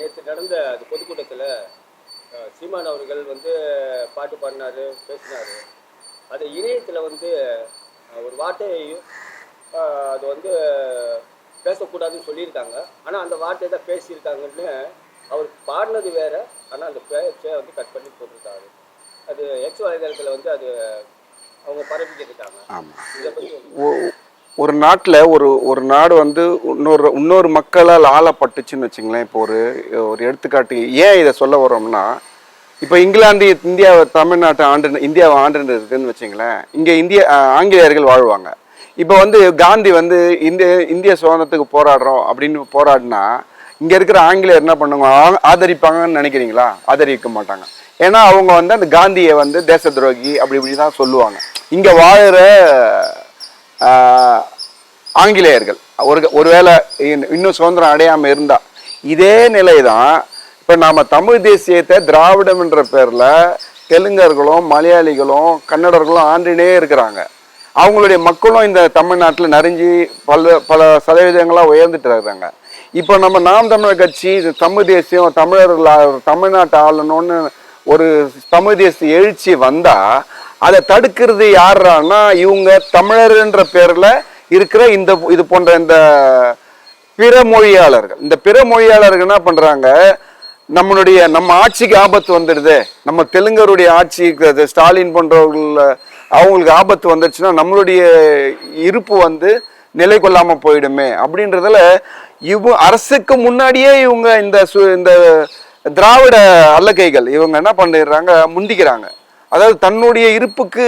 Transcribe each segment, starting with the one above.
நேற்று நடந்த அது பொதுக்கூட்டத்தில் சீமான் அவர்கள் வந்து பாட்டு பாடினாரு பேசினாரு. அது இணையத்தில் வந்து ஒரு வார்த்தையையும் அது வந்து பேசக்கூடாதுன்னு சொல்லியிருக்காங்க. ஆனால் அந்த வார்த்தையை தான் பேசியிருக்காங்கன்னு அவர் பாடினது வேற. ஆனால் அந்த பேச்சை வந்து கட் பண்ணி போட்டிருக்காரு. அது எக்ஸ் வலைதளத்தில் வந்து அது அவங்க பரப்பிக்கிட்டு இருக்காங்க. இதை பற்றி ஒரு நாட்டில் ஒரு ஒரு நாடு வந்து இன்னொரு இன்னொரு மக்களால் ஆளப்பட்டுச்சுன்னு வச்சுங்களேன் இப்போ ஒரு ஒரு எடுத்துக்காட்டு ஏன் இதை சொல்ல வரோம்னா இப்போ இங்கிலாந்து இந்தியாவை தமிழ்நாட்டை ஆண்டு இந்தியாவை ஆண்டு இருக்குன்னு வச்சுங்களேன் இங்கே இந்திய ஆங்கிலேயர்கள் வாழ்வாங்க. இப்போ வந்து காந்தி வந்து இந்திய இந்திய சுதந்திரத்துக்கு போராடுறோம் அப்படின்னு போராடினா இங்கே இருக்கிற ஆங்கிலேயர் என்ன பண்ணுவாங்க? ஆதரிப்பாங்கன்னு நினைக்கிறீங்களா? ஆதரிக்க மாட்டாங்க. ஏன்னா அவங்க வந்து அந்த காந்தியை வந்து தேச துரோகி அப்படி இப்படி தான் சொல்லுவாங்க. இங்கே வாழ்கிற ஆங்கிலேயர்கள். ஒரு ஒருவேளை இன்னும் சுதந்திரம் அடையாமல் இருந்தால் இதே நிலை தான் இப்போ நாம் தமிழ் தேசியத்தை திராவிடம் என்ற பேரில் தெலுங்கர்களும் மலையாளிகளும் கன்னடர்களும் ஆண்டுனே இருக்கிறாங்க. அவங்களுடைய மக்களும் இந்த தமிழ்நாட்டில் நிறைஞ்சி பல பல சதவீதங்களாக உயர்ந்துட்டு இருக்கிறாங்க. இப்போ நம்ம நாம் தமிழர் கட்சி தமிழ் தேசியம் தமிழர்கள் ஆ- தமிழ்நாட்டை ஆளணும்னு ஒரு தமிழ் தேசிய எழுச்சி வந்தால் அதை தடுக்கிறது யாருன்னா இவங்க தமிழர்ன்ற பேரில் இருக்கிற இந்த இது போன்ற இந்த பிற மொழியாளர்கள் இந்த பிற மொழியாளர்கள் என்ன பண்ணுறாங்க நம்மளுடைய நம்ம ஆட்சிக்கு ஆபத்து வந்துடுது. நம்ம தெலுங்கருடைய ஆட்சிக்கு அது ஸ்டாலின் போன்றவர்கள் அவங்களுக்கு ஆபத்து வந்துடுச்சுன்னா நம்மளுடைய இருப்பு வந்து நிலை கொள்ளாமல் போயிடுமே. அப்படின்றதுல இவ அரசுக்கு முன்னாடியே இவங்க இந்த சு- இந்த திராவிட அல்லக்கைகள் இவங்க என்ன பண்ணிடுறாங்க முந்திக்கிறாங்க. அதாவது தன்னுடைய இருப்புக்கு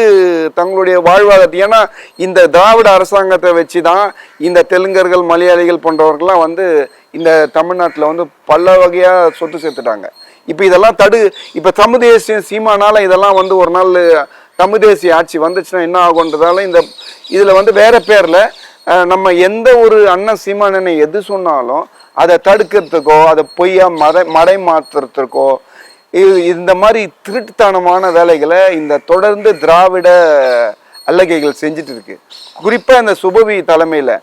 தங்களுடைய வாழ்வாதாரத்தை ஏன்னா இந்த திராவிட அரசாங்கத்தை வச்சு தான் இந்த தெலுங்கர்கள் மலையாளிகள் போன்றவர்கள்லாம் வந்து இந்த தமிழ்நாட்டில் வந்து பல வகையாக சொத்து சேர்த்துட்டாங்க. இப்போ இதெல்லாம் தடு இப்போ தமிழ் தேசிய சீமானால் இதெல்லாம் வந்து ஒரு நாள் தமிழ் தேசிய ஆட்சி வந்துச்சுன்னா என்ன ஆகுன்றதால இந்த இதில் வந்து வேற பேரில் நம்ம எந்த ஒரு அண்ணன் சீமானனை எது சொன்னாலும் அதை தடுக்கிறதுக்கோ அதை பொய்யா மத மடை மாற்றுறதுக்கோ இந்த மாதிரி திருட்டுத்தனமான வேலைகளை இந்த தொடர்ந்து திராவிட அல்லகைகள் செஞ்சுட்டு இருக்கு. குறிப்பாக இந்த சுபவி தலைமையில்.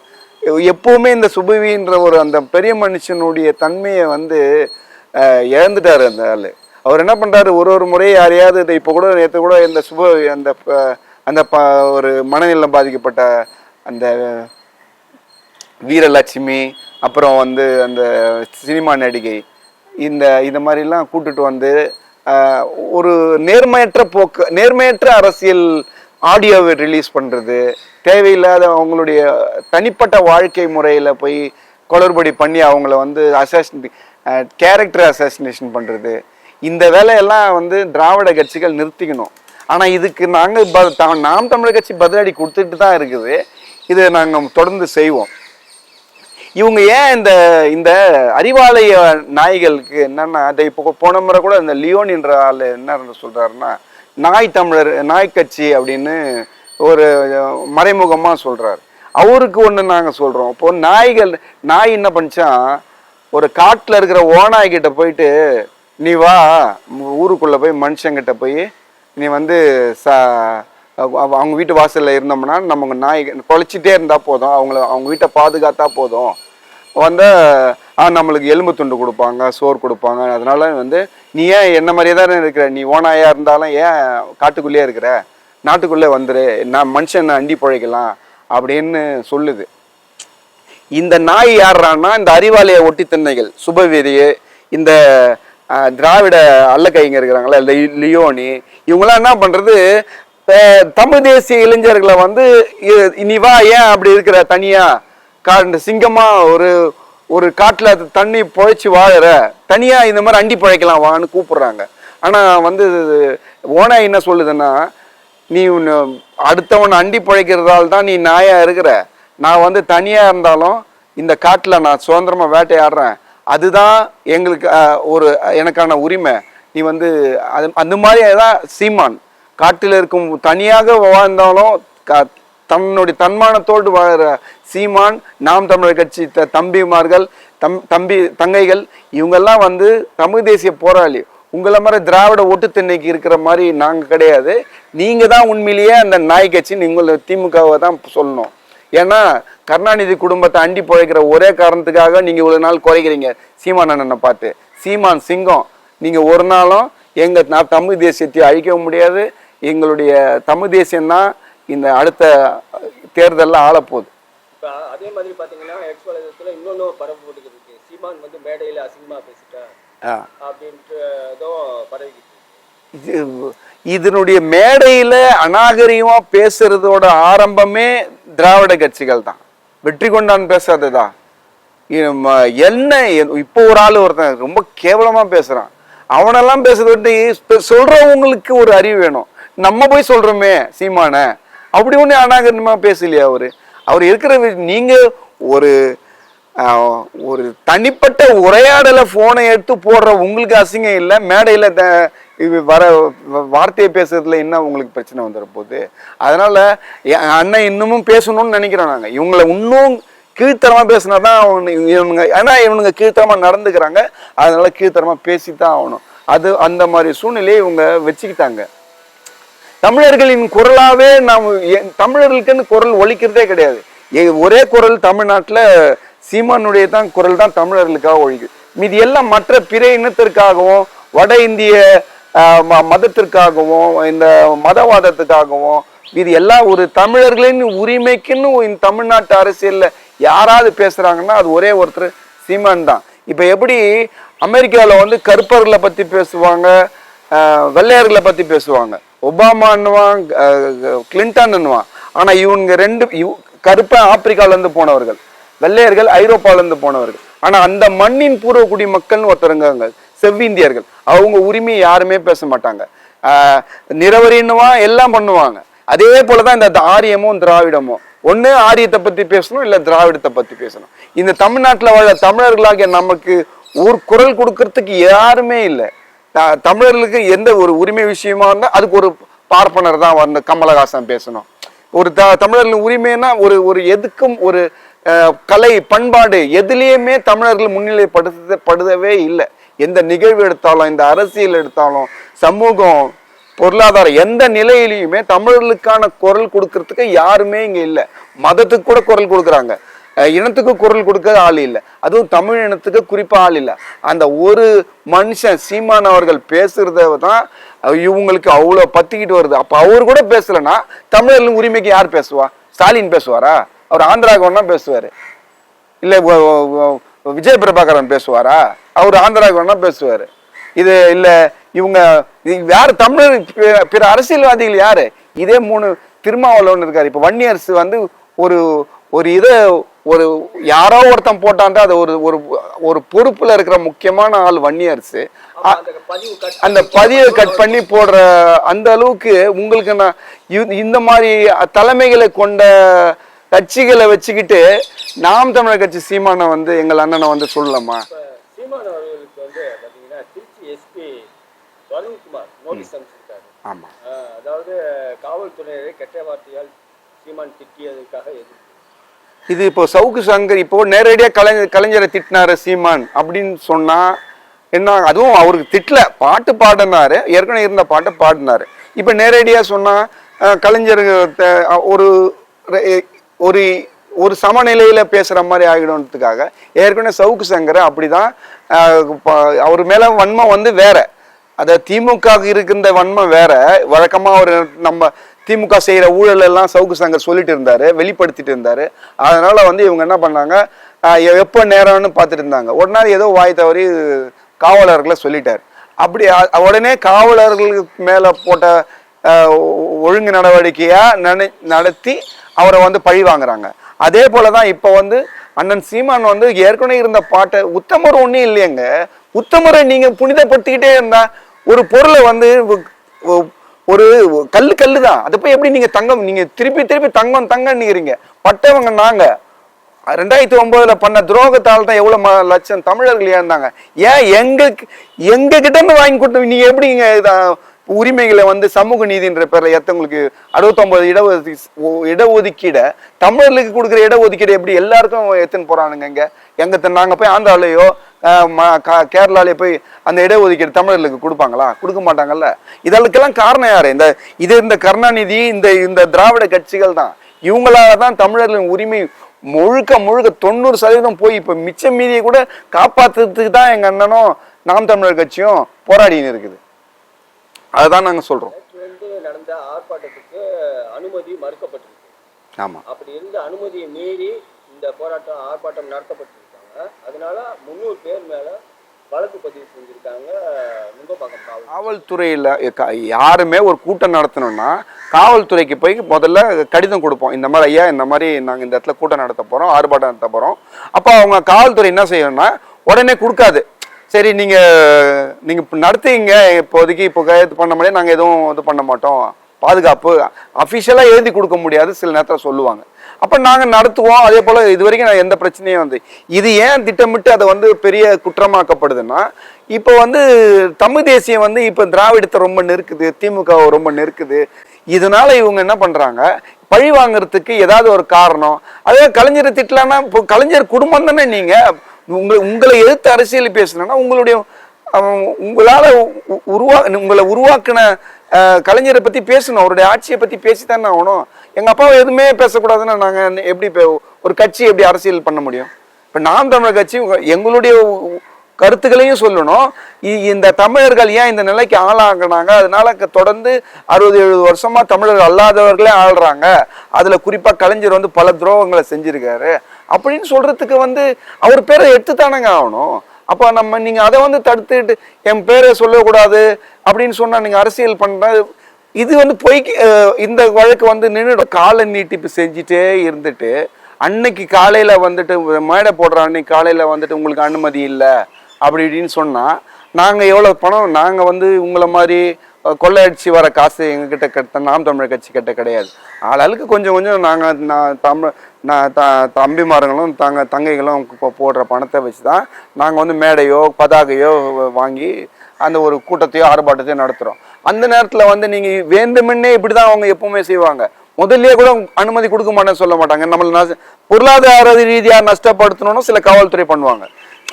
எப்போவுமே இந்த சுபவின்ற ஒரு அந்த பெரிய மனுஷனுடைய தன்மையை வந்து இழந்துட்டார் இழந்துட்டாரு அந்த ஆள். அவர் என்ன பண்ணுறாரு ஒரு ஒரு முறை யாரையாவது இதை இப்போ கூட நேற்று கூட இந்த சுப அந்த ப- அந்த ப ஒரு மனநிலம் பாதிக்கப்பட்ட அந்த வீரலட்சுமி அப்புறம் வந்து அந்த சினிமா நடிகை இந்த இந்த மாதிரிலாம் கூட்டுட்டு வந்து ஒரு நேர்மையற்ற போக்கு நேர்மையற்ற அரசியல் ஆடியோவை ரிலீஸ் பண்ணுறது தேவையில்லாத அவங்களுடைய தனிப்பட்ட வாழ்க்கை முறையில் போய் குளறுபடி பண்ணி அவங்கள வந்து அசாசின் கேரக்டர் அசாசினேஷன் பண்ணுறது இந்த வேலையெல்லாம் வந்து திராவிட கட்சிகள் நிறுத்திக்கணும். ஆனால் இதுக்கு நாங்கள் நாம் தமிழர் கட்சி பதிலடி கொடுத்துட்டு தான் இருக்குது. இதை நாங்கள் தொடர்ந்து செய்வோம். இவங்க ஏன் இந்த இந்த அறிவாலய நாய்களுக்கு என்னன்னா அதை இப்போ போன முறை கூட இந்த லியோன் என்ற ஆள் என்ன சொல்றாருன்னா நாய் தமிழர் நாய் கட்சி அப்படின்னு ஒரு மறைமுகமாக சொல்றாரு. அவருக்கு ஒன்று நாங்கள் சொல்கிறோம் இப்போ நாய்கள் நாய் என்ன பண்ணிச்சா ஒரு காட்டில் இருக்கிற ஓநாய்கிட்ட போயிட்டு நீ வா ஊருக்குள்ளே போய் மனுஷங்கிட்ட போய் நீ வந்து ச அவ- அவங்க வீட்டு வாசலில் இருந்தோம்னா நம்ம நாய் குலைச்சிட்டே இருந்தால் போதும். அவங்கள அவங்க வீட்டை பாதுகாத்தா போதும். வந்து நம்மளுக்கு எலும்பு துண்டு கொடுப்பாங்க சோறு கொடுப்பாங்க. அதனால வந்து நீ ஏன் என்ன மாதிரியே தானே இருக்கிற? நீ ஓனாயா இருந்தாலும் ஏன் காட்டுக்குள்ளேயே இருக்கிற? நாட்டுக்குள்ளே வந்துரு. நான் மனுஷன் அண்டி பிழைக்கலாம் அப்படின்னு சொல்லுது. இந்த நாய் யாருறான்னா இந்த அறிவாலய ஒட்டி திண்ணைகள் சுபவீதி இந்த திராவிட அல்லக்கைங்க இருக்கிறாங்களா லி- லியோனி இவங்களாம் என்ன பண்ணுறது தமிழ் தேசிய இளைஞர்களை வந்து இ- நீ வா ஏன் அப்படி இருக்கிற தனியாக கா இந்த சிங்கமா ஒரு ஒரு காட்டில் அது தண்ணி புழைச்சி வாழற தனியா இந்த மாதிரி அண்டி பிழைக்கலாம் வான்னு கூப்பிடுறாங்க. ஆனா வந்து ஓனாய் என்ன சொல்லுதுன்னா நீ உன்னை அடுத்தவன் அண்டி பிழைக்கிறதால தான் நீ நாயா இருக்கிற. நான் வந்து தனியா இருந்தாலும் இந்த காட்டில் நான் சுதந்திரமா வேட்டையாடுறேன். அதுதான் எங்களுக்கு ஒரு எனக்கான உரிமை. நீ வந்து அது அந்த மாதிரி தான் சீமான் காட்டில் இருக்கும் தனியாக வாழ்ந்தாலும் தன்னுடைய தன்மானத்தோடு வாழ்கிற சீமான் நாம் தமிழர் கட்சி த- தம்பிமார்கள் தம் தம்பி தங்கைகள் இவங்கெல்லாம் வந்து தமிழ் தேசிய போராளி. உங்களை மாதிரி திராவிட ஓட்டு திண்ணைக்கு இருக்கிற மாதிரி நாங்கள் கிடையாது. நீங்கள் தான் உண்மையிலேயே அந்த நாய் கட்சி நீங்கள் திமுகவை தான் சொல்லணும். ஏன்னா கருணாநிதி குடும்பத்தை அண்டி பிழைக்கிற ஒரே காரணத்துக்காக நீங்கள் இவ்வளோ நாள் குறைக்கிறீங்க. சீமான் அண்ணனை பார்த்து. சீமான் சிங்கம். நீங்கள் ஒரு நாளும் எங்கள் நான் தமிழ் தேசியத்தை அழிக்கவும் முடியாது. எங்களுடைய தமிழ் தேசியம்தான் இந்த அடுத்த தேர்தலில் ஆளப்போகுது அதே மாதிரி பார்த்தீங்கன்னா எக்ஸ் வலைதளத்தில் இன்னொன்று பரப்பு போட்டுக்கிட்டு சீமான் வந்து மேடையில் அசிங்கமாக பேசிட்டேன். அப்படின்ட்டு இதுவும் பரவிக்கிட்டு இது இதனுடைய மேடையில அநாகரிகமா பேசுறதோட ஆரம்பமே திராவிட கட்சிகள் தான். வெற்றி கொண்டான் பேசாததா என்ன இப்போ ஒரு ஆள் ஒருத்தன் ரொம்ப கேவலமா பேசுறான். அவனெல்லாம் பேசுறத சொல்றவங்களுக்கு ஒரு அறிவு வேணும். நம்ம போய் சொல்றோமே சீமான. அப்படி ஒன்றும் அநாகரிகமா பேசலையா அவர்? அவர் இருக்கிற நீங்கள் ஒரு ஒரு தனிப்பட்ட உரையாடலை ஃபோனை எடுத்து போடுற உங்களுக்கு அசிங்கம் இல்லை மேடையில் த வர வ- வார்த்தையை பேசுறதுல என்ன உங்களுக்கு பிரச்சனை வந்துட போகுது அதனால் அண்ணன் இன்னமும் பேசணும்னு நினைக்கிறோம் நாங்கள் இவங்களை இன்னும் கீழ்த்தரமாக பேசினா தான் இவனுங்க ஏன்னா இவனுங்க கீழ்த்தரமாக நடந்துக்கிறாங்க. அதனால பேசி தான் ஆகணும். அது அந்த மாதிரி சூழ்நிலையை இவங்க வச்சுக்கிட்டாங்க. தமிழர்களின் குரலாவே நாம் தமிழர்களுக்குன்னு குரல் ஒழிக்கிறதே கிடையாது. ஒரே குரல் தமிழ்நாட்டில் சீமானுடைய தான் குரல் தான் தமிழர்களுக்காக ஒழிக்குது. மீது எல்லாம் மற்ற பிற இனத்திற்காகவும் வட இந்திய ம- மதத்திற்காகவும் இந்த மதவாதத்துக்காகவும் இது எல்லாம் ஒரு தமிழர்களின் உரிமைக்குன்னு இந்த தமிழ்நாட்டு அரசியலில் யாராவது பேசுகிறாங்கன்னா அது ஒரே ஒருத்தர் சீமான் தான். இப்போ எப்படி அமெரிக்காவில் வந்து கருப்பர்களை பற்றி பேசுவாங்க வெள்ளையர்களை பற்றி பேசுவாங்க. ஒபாமா அன்னுவான் கிளின்டன்னுவான் ஆனால் இவனுங்க ரெண்டு இவ்- கருப்பன் ஆப்பிரிக்காவிலேருந்து போனவர்கள். வெள்ளையர்கள் ஐரோப்பாவிலேருந்து போனவர்கள். ஆனால் அந்த மண்ணின் பூர்வக்குடி மக்கள்னு ஒருத்தருங்க செவ்விந்தியர்கள். அவங்க உரிமையை யாருமே பேச மாட்டாங்க. நிறவரின்னுவான் எல்லாம் பண்ணுவாங்க. அதே போலதான் இந்த ஆரியமும் திராவிடமும். ஒன்று ஆரியத்தை பற்றி பேசணும் இல்லை திராவிடத்தை பற்றி பேசணும். இந்த தமிழ்நாட்டில் வாழ தமிழர்களாகிய நமக்கு ஒரு குரல் கொடுக்கறதுக்கு யாருமே இல்லை. தமிழர்களுக்கு எந்த ஒரு உரிமை விஷயமா இருந்தால் அதுக்கு ஒரு பார்ப்பனர் தான் வந்து கமலஹாசன் பேசணும். ஒரு த தமிழர்களின் உரிமைனா ஒரு ஒரு எதுக்கும் ஒரு கலை பண்பாடு எதுலேயுமே தமிழர்கள் முன்னிலைப்படுத்த படுதவே இல்லை. எந்த நிகழ்வு எடுத்தாலும் இந்த அரசியல் எடுத்தாலும் சமூகம் பொருளாதாரம் எந்த நிலையிலையுமே தமிழர்களுக்கான குரல் கொடுக்கறதுக்கு யாருமே இங்கே இல்லை. மதத்துக்கு கூட குரல் கொடுக்குறாங்க. இனத்துக்கு குரல் கொடுக்க ஆள் இல்லை. அதுவும் தமிழ் இனத்துக்கு குறிப்பாக ஆள் இல்லை. அந்த ஒரு மனுஷன் சீமான் அவர்கள் பேசுகிறத தான் இவங்களுக்கு அவ்வளோ பத்திக்கிட்டு வருது. அப்போ அவர் கூட பேசலைன்னா தமிழர்களின் உரிமைக்கு யார் பேசுவா? ஸ்டாலின் பேசுவாரா? அவர் ஆந்திரா வேணா பேசுவார். இல்லை விஜய் பிரபாகரன் பேசுவாரா? அவர் ஆந்திராவுக்கு வேணா பேசுவார். இது இல்லை இவங்க யார் தமிழர் பிற- பிற அரசியல்வாதிகள் யார்? இதே மூணு திருமாவளவன் இருக்கார். இப்போ வன்னியரசு வந்து ஒரு ஒரு இதை ஒரு யாரோ ஒருத்தன் போட்டான்ட்டு அது ஒரு ஒரு ஒரு பொறுப்புல இருக்கிற முக்கியமான ஆள் வன்னியரசு ஆமா, அந்த பதிவு கட் பண்ணி போடுற அந்த அளவுக்கு உங்களுக்கு நான் இந்த மாதிரி தலைமைகளை கொண்ட கட்சிகளை வச்சுக்கிட்டு நாம் தமிழர் கட்சி சீமானை வந்து எங்கள் அண்ணனை வந்து சொல்லலாமா? ஆமா. அதாவது காவல்துறையினரை கெட்ட வார்த்தையால் சீமான் திட்டியதற்காக எதிர்ப்பு. இது இப்போ சவுக்கு சங்கர் இப்போ நேரடியாக கலைஞர் கலைஞரை திட்டினாரு சீமான் அப்படின்னு சொன்னால் என்ன அதுவும் அவருக்கு திட்டல பாட்டு பாடினாரு. ஏற்கனவே இருந்த பாட்டை பாடினாரு. இப்போ நேரடியாக சொன்னால் கலைஞர் ஒரு ஒரு ஒரு சமநிலையில் பேசுகிற மாதிரி ஆகிடும்ன்றதுக்காக ஏற்கனவே சவுக்கு சங்கரை அப்படிதான் தான் அவர் மேலே வன்மம் வந்து வேற. அதை திமுக இருக்கின்ற வன்மம் வேற. வழக்கமாக ஒரு நம்ம திமுக செய்கிற ஊழல் எல்லாம் சவுக்கு சங்கர் சொல்லிட்டு இருந்தார் வெளிப்படுத்திட்டு இருந்தார். அதனால் வந்து இவங்க என்ன பண்ணாங்க? எப்போ நேரம்னு பார்த்துட்டு இருந்தாங்க. உடனே ஏதோ வாய் தவறி காவலர்களை சொல்லிட்டார். அப்படி உடனே காவலர்களுக்கு மேலே போட்ட ஒ- ஒழுங்கு நடவடிக்கையாக நட நடத்தி அவரை வந்து பழி வாங்குறாங்க. அதே போலதான் இப்போ வந்து அண்ணன் சீமான் வந்து ஏற்கனவே இருந்த பாட்டை உத்தமர் ஒன்றும் இல்லையங்க. உத்தமரை நீங்கள் புனிதப்படுத்திக்கிட்டே இருந்தால் ஒரு பொருளை வந்து ஒரு கல் கல் தான் அதை போய் எப்படி நீங்க தங்கம் நீங்க திருப்பி திருப்பி தங்கம் தங்கம்னுக்கிறீங்க பட்டவங்க நாங்க. ரெண்டாயிரத்தி ஒன்பதுல பண்ண துரோகத்தால் தான் எவ்வளவு ம- லட்சம் தமிழர்கள் இழந்தாங்க ஏன் எங்க எங்க கிட்ட வாங்கி கொடுத்து நீங்க எப்படி இங்க உரிமைகளை வந்து சமூக நீதின்ற பேர்ல எத்தவங்களுக்கு அறுபத்தொன்பது இடஒதுக்கீடு இடஒதுக்கீடை தமிழர்களுக்கு கொடுக்குற இடஒதுக்கீடு எப்படி எல்லாருக்கும் எத்தனை போறானுங்க இங்க? எங்க த- நாங்க போய் ஆந்திராலேயோ கேரளாலயோ போய் அந்த இடஒதுக்கீடு தமிழர்களுக்கு கொடுப்பாங்களா? கொடுக்க மாட்டாங்கல்ல? இதற்கெல்லாம் காரணம் யாரு? இந்த இது இந்த கருணாநிதி இந்த இந்த திராவிட கட்சிகள் தான். இவங்களால தான் தமிழர்களின் உரிமை முழுக்க முழுக்க தொண்ணூறு சதவீதம் போய் இப்ப மிச்சம் மீதியை கூட காப்பாத்துறதுக்கு தான் எங்க அண்ணனும் நாம் தமிழர் கட்சியும் போராடின்னு இருக்குது. அதுதான் நாங்க சொல்றோம். நேற்று வந்து நடந்த ஆர்ப்பாட்டத்துக்கு அனுமதி மறுக்கப்பட்டிருக்கு. ஆமா. அப்படி இருந்த அனுமதியை மீறி இந்த போராட்டம் ஆர்ப்பாட்டம் நடத்தப்பட்டிருக்காங்க அதனால முந்நூறு பேர் மேல வழக்கு பதிவு செஞ்சிருக்காங்க காவல்துறையில் க- யாருமே ஒரு கூட்டம் நடத்தணும்னா காவல்துறைக்கு போய் முதல்ல கடிதம் கொடுப்போம். இந்த மாதிரி ஐயா இந்த மாதிரி நாங்கள் இந்த இடத்துல கூட்டம் நடத்த போகிறோம் ஆர்ப்பாட்டம் நடத்த போகிறோம் அப்போ அவங்க காவல்துறை என்ன செய்யணும்னா உடனே கொடுக்காது. சரி நீங்கள் நீங்கள் நடத்துவீங்க இப்போதைக்கு இப்போ கையெழுத்து பண்ண முடியாது நாங்கள் எதுவும் இது பண்ண மாட்டோம். பாதுகாப்பு அஃபிஷியலாக எழுதி கொடுக்க முடியாது சில நேரத்தில் சொல்லுவாங்க. அப்போ நாங்கள் நடத்துவோம். அதே போல் இது வரைக்கும் நான் எந்த பிரச்சனையும் வந்து இது ஏன் திட்டமிட்டு அதை வந்து பெரிய குற்றமாக்கப்படுதுன்னா இப்போ வந்து தமிழ் தேசியம் வந்து இப்போ திராவிடத்தை ரொம்ப நெருக்குது திமுக ரொம்ப நெருக்குது. இதனால இவங்க என்ன பண்ணுறாங்க பழி வாங்குறதுக்கு ஏதாவது ஒரு காரணம். அதே கலைஞரை திட்டலாம்னா இப்போ கலைஞர் குடும்பம் தானே நீங்கள் உங்களை உங்களை எதிர்த்து அரசியல் பேசணும்னா உங்களுடைய உங்களால் உருவா உங்களை உருவாக்கின கலைஞரை பற்றி பேசணும். அவருடைய ஆட்சியை பத்தி பேசித்தானே ஆகணும். எங்கள் அப்பாவை எதுவுமே பேசக்கூடாதுன்னா நாங்கள் எப்படி ஒரு கட்சி எப்படி அரசியல் பண்ண முடியும்? இப்போ நாம் தமிழர் கட்சி எங்களுடைய கருத்துக்களையும் சொல்லணும். இ- இந்த தமிழர்கள் ஏன் இந்த நிலைக்கு ஆளாகினாங்க? அதனால தொடர்ந்து அறுபது எழுபது வருஷமா தமிழர் அல்லாதவர்களே ஆள்றாங்க. அதுல குறிப்பா கலைஞர் வந்து பல துரோகங்களை செஞ்சிருக்காரு. அப்படின்னு சொல்றதுக்கு வந்து அவர் பேரை எடுத்து தானங்க ஆகணும். அப்போ நம்ம நீங்கள் அதை வந்து தடுத்துட்டு என் பேரை சொல்லக்கூடாது அப்படின்னு சொன்னால் நீங்கள் அரசியல் பண்ற இது வந்து பொய்க்கு இந்த வழக்கு வந்து நின்று கால நீட்டிப்பு செஞ்சுட்டே இருந்துட்டு அன்னைக்கு காலையில் வந்துட்டு மேடை போடுற அன்னைக்கு காலையில் வந்துட்டு உங்களுக்கு அனுமதி இல்லை அப்படி இப்படின்னு சொன்னால் நாங்கள் எவ்வளோ பணம் நாங்கள் வந்து உங்களை மாதிரி கொள்ளையடிச்சு வர காசு எங்ககிட்ட கிட்ட நாம் தமிழர் கட்சி கிட்ட கிடையாது. ஆளாளுக்கு கொஞ்சம் கொஞ்சம் நாங்கள் நான் தமிழ் நான் த தம்பிமார்களும் தங்க தங்கைகளும் இப்போ போடுற பணத்தை வச்சு தான் நாங்கள் வந்து மேடையோ பதாகையோ வாங்கி அந்த ஒரு கூட்டத்தையோ ஆர்ப்பாட்டத்தையோ நடத்துகிறோம் அந்த நேரத்தில் வந்து நீங்கள் வேண்டுமென்னே இப்படி தான் அவங்க எப்பவுமே செய்வாங்க. முதல்லயே கூட அனுமதி கொடுக்க மாட்டேன்னு சொல்ல மாட்டாங்க. நம்மள பொருளாதார ரீதியாக நஷ்டப்படுத்தணும்னு சில காவல்துறை பண்ணுவாங்க.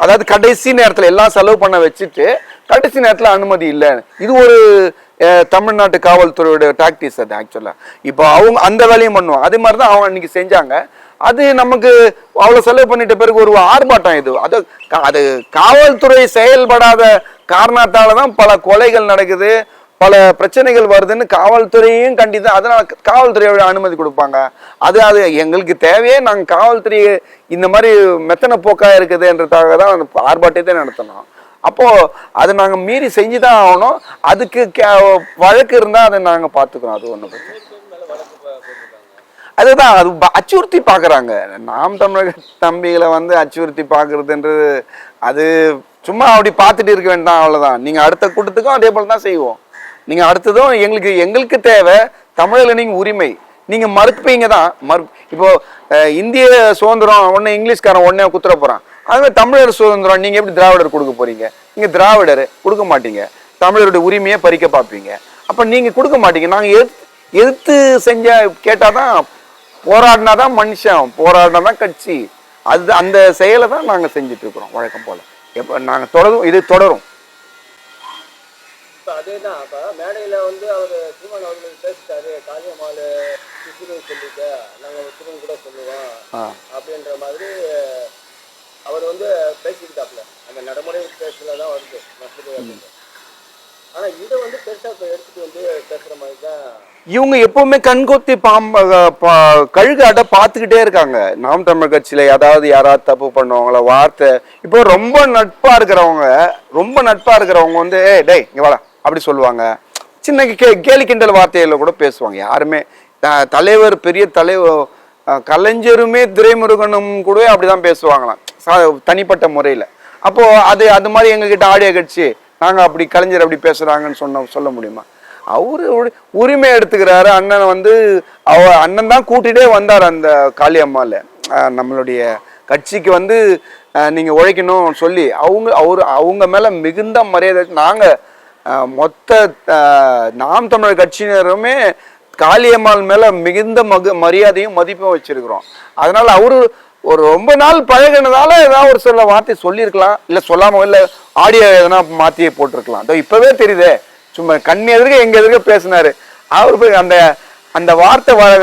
அதாவது கடைசி நேரத்தில் எல்லாம் செலவு பண்ண வச்சுட்டு கடைசி நேரத்தில் அனுமதி இல்லை. இது ஒரு தமிழ்நாட்டு காவல்துறையோட டாக்டிஸ் அது ஆக்சுவலாக இப்போ அவங்க அந்த வேலையும் பண்ணுவாங்க. அதே மாதிரி தான் அவங்க அன்றைக்கி செஞ்சாங்க. அது நமக்கு அவ்வளோ செலவு பண்ணிட்ட பிறகு ஒரு ஆர்ப்பாட்டம் இது. அது அது காவல்துறை செயல்படாத காரணத்தால் தான் பல கொலைகள் நடக்குது. பல பிரச்சனைகள் வருதுன்னு காவல்துறையும் கண்டித்து அதனால் காவல்துறையோட அனுமதி கொடுப்பாங்க. அது அது எங்களுக்கு தேவையே நாங்கள் காவல்துறை இந்த மாதிரி மெத்தனை போக்காக இருக்குதுன்றதாக தான் அந்த ஆர்ப்பாட்டத்தை நடத்தணும். அப்போது அதை நாங்கள் மீறி செஞ்சு தான் ஆகணும். அதுக்கு கே- வழக்கு இருந்தால் அதை நாங்கள் பார்த்துக்கிறோம். அது ஒன்று பிரச்சனை அதுதான் அது ப- அச்சுறுத்தி பார்க்குறாங்க. நாம் தமிழக தம்பிகளை வந்து அச்சுறுத்தி பார்க்குறதுன்றது அது சும்மா அப்படி பார்த்துட்டு இருக்க வேண்டாம் அவ்வளோதான் நீங்கள் அடுத்த கூட்டத்துக்கும் அதே போல தான் செய்வோம். நீங்கள் அடுத்ததும் எங்களுக்கு எங்களுக்கு தேவை தமிழில் நீங்கள் உரிமை. நீங்கள் மறுப்பீங்க தான். மறு இப்போ இந்திய சுதந்திரம் ஒன்று இங்கிலீஷ்காரன் ஒன்றே குத்துற போகிறான் அதுமாதிரி தமிழர் சுதந்திரம் நீங்கள் எப்படி திராவிடர் கொடுக்க போறீங்க? நீங்கள் திராவிடர் கொடுக்க மாட்டீங்க. தமிழருடைய உரிமையை பறிக்க பார்ப்பீங்க. அப்போ நீங்கள் கொடுக்க மாட்டீங்க. நாங்கள் எதிர்த்து எதிர்த்து செஞ்ச கேட்டால் தான் போராடினா தான் மனுஷன் போராடினா தான் கட்சி. அது அந்த செயலை தான் நாங்கள் செஞ்சுட்டு இருக்கிறோம் வழக்கம் போல். எப்போ நாங்கள் தொடரும் இது தொடரும். இப்போ அதே தான் இப்போ மேடையில் வந்து அவர் சீமான் அவர்கள் பேசிட்டாரு காளியம்மாள் சிசுருன்னு சொல்லிட்டு நாங்கள் சிறுவன் கூட சொல்லுவோம் அப்படின்ற மாதிரி அவர் வந்து பேசிக்கிட்டாப்புல. அந்த நடைமுறை பேசல தான் வருது மசூது அப்படின்னு ஆனால் இதை வந்து பெருசாக எடுத்துட்டு வந்து பேசுகிற மாதிரி தான் இவங்க எப்பவுமே கண்கொத்தி பாம்ப பா- கழுகு அடை பார்த்துக்கிட்டே இருக்காங்க. நாம் தமிழ் கட்சியில ஏதாவது யாராவது தப்பு பண்ணுவாங்களா வார்த்தை. இப்போ ரொம்ப நட்பா இருக்கிறவங்க ரொம்ப நட்பா இருக்கிறவங்க வந்து டேய் இங்க வாடா. அப்படி சொல்லுவாங்க. சின்ன கே கேலி கிண்டல் வார்த்தையில் கூட பேசுவாங்க. யாருமே தலைவர் பெரிய தலைவர் கலைஞருமே துரைமுருகனும் கூட அப்படிதான் பேசுவாங்களாம். தனிப்பட்ட முறையில். அப்போது அது அது மாதிரி எங்ககிட்ட ஆடியோ கட்சி நாங்கள் அப்படி கலைஞர் அப்படி பேசுகிறாங்கன்னு சொன்ன சொல்ல முடியுமா? அவரு உரிமை எடுத்துக்கிறாரு. அண்ணன் வந்து அவ அண்ணன் தான் கூட்டிகிட்டே வந்தார் அந்த காளியம்மாவில் நம்மளுடைய கட்சிக்கு வந்து நீங்கள் உழைக்கணும்னு உழைக்கணும் சொல்லி அவங்க அவர் அவங்க மேலே மிகுந்த மரியாதை நாங்கள் மொத்த நாம் தமிழர் கட்சியினருமே காளியம்மாள் மேலே மிகுந்த மகு மரியாதையும் மதிப்பும் வச்சிருக்கிறோம். அதனால் அவரு ஒரு ரொம்ப நாள் பழகினதால ஏதாவது ஒரு சில வார்த்தை சொல்லியிருக்கலாம். இல்லை சொல்லாம இல்லை ஆடியோ எதனா மாத்தியே போட்டிருக்கலாம். அதோ இப்போவே தெரியுதே. சும்மா கண் எதிர்க்க எங்கள் எதிர்க்க பேசினாரு. அவர் போய் அந்த அந்த வார்த்தை வர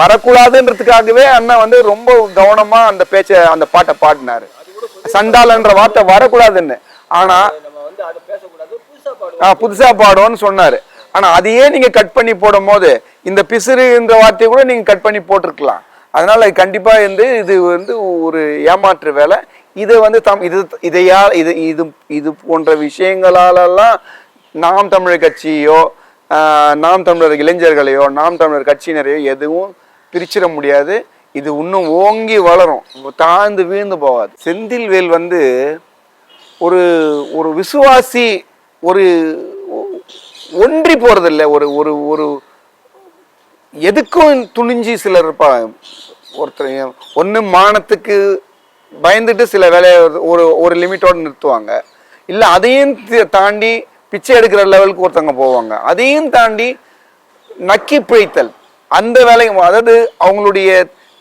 வரக்கூடாதுன்றதுக்காகவே அண்ணன் வந்து ரொம்ப கவனமாக அந்த பேச்சை அந்த பாட்டை பாடினாரு. சண்டாலன்ற வார்த்தை வரக்கூடாதுன்னு. ஆனால் புதுசா பாடுவோன்னு சொன்னாரு. ஆனா அதையே நீங்க கட் பண்ணி போடும் போது இந்த பிசிறுன்ற வார்த்தையை கூட நீங்க கட் பண்ணி போட்டிருக்கலாம். அதனால கண்டிப்பா வந்து இது வந்து ஒரு ஏமாற்று வேலை. இதை வந்து தம் இது இதையா இது இது இது போன்ற விஷயங்களாலெல்லாம் நாம் தமிழர் கட்சியோ நாம் தமிழர் இளைஞர்களையோ நாம் தமிழர் கட்சியினரையோ எதுவும் பிரிச்சிட முடியாது. இது இன்னும் ஓங்கி வளரும். தாழ்ந்து வீழ்ந்து போகாது. செந்தில்வேல் வந்து ஒரு ஒரு விசுவாசி ஒரு ஒன்றி போறதில்ல. ஒரு ஒரு ஒரு எதுக்கும் துணிஞ்சு சிலர் இருப்பா ஒருத்தர் ஒன்று மானத்துக்கு பயந்துட்டு சில வேலையை ஒரு ஒரு லிமிட்டோடு நிறுத்துவாங்க. இல்லை அதையும் தாண்டி பிச்சை எடுக்கிற லெவலுக்கு ஒருத்தவங்க போவாங்க. அதையும் தாண்டி நக்கி பிழைத்தல். அந்த வேலை அதாவது அவங்களுடைய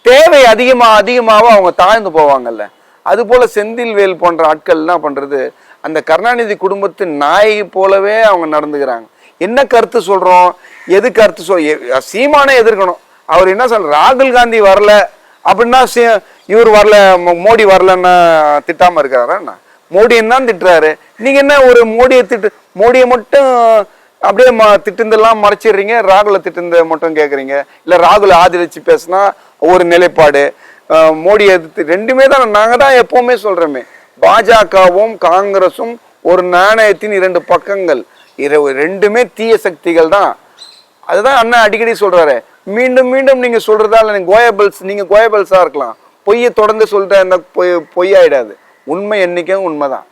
தேவை அதிகமாக அதிகமாக அவங்க தாழ்ந்து போவாங்கல்ல. அதுபோல செந்தில்வேல் போன்ற ஆட்கள் என்ன பண்ணுறது அந்த கருணாநிதி குடும்பத்து நாயை போலவே அவங்க நடந்துக்கிறாங்க. என்ன கருத்து சொல்கிறோம் எது கருத்து சொல் சீமானை சீமானே எதிர்க்கணும். அவர் என்ன சொல்ற ராகுல் காந்தி வரல அப்படின்னா சீ- இவர் வரல மோ- மோடி வரலன்னு திட்டாமல் இருக்கிறாரா என்ன? மோடியை தான் திட்டுறாரு. நீங்கள் என்ன ஒரு மோடியை திட்டு மோடியை மட்டும் அப்படியே ம திட்டுந்தெல்லாம் மறைச்சிடுறீங்க? ராகுலை திட்டுந்த மட்டும் கேட்குறீங்க இல்லை ராகுல ஆதரிச்சு பேசுனா ஒரு நிலைப்பாடு. மோடியை மோடி எதிர்த்து ரெண்டுமே தான் நாங்கள் தான் எப்போவுமே சொல்கிறோமே பாஜகவும் காங்கிரஸும் ஒரு நாணயத்தின் இரண்டு பக்கங்கள். ரெண்டுமே தீய சக்திகள் தான். அதுதான் அண்ணன் அடிக்கடி சொல்றாரு. மீண்டும் மீண்டும் நீங்க சொல்றதால கோயபல்ஸ் நீங்க கோயபல்ஸா இருக்கலாம். பொய்யை தொடர்ந்து சொல்லிட்டு என்ன பொய் பொய்யாயிடாது. உண்மை என்னைக்கும் உண்மைதான்.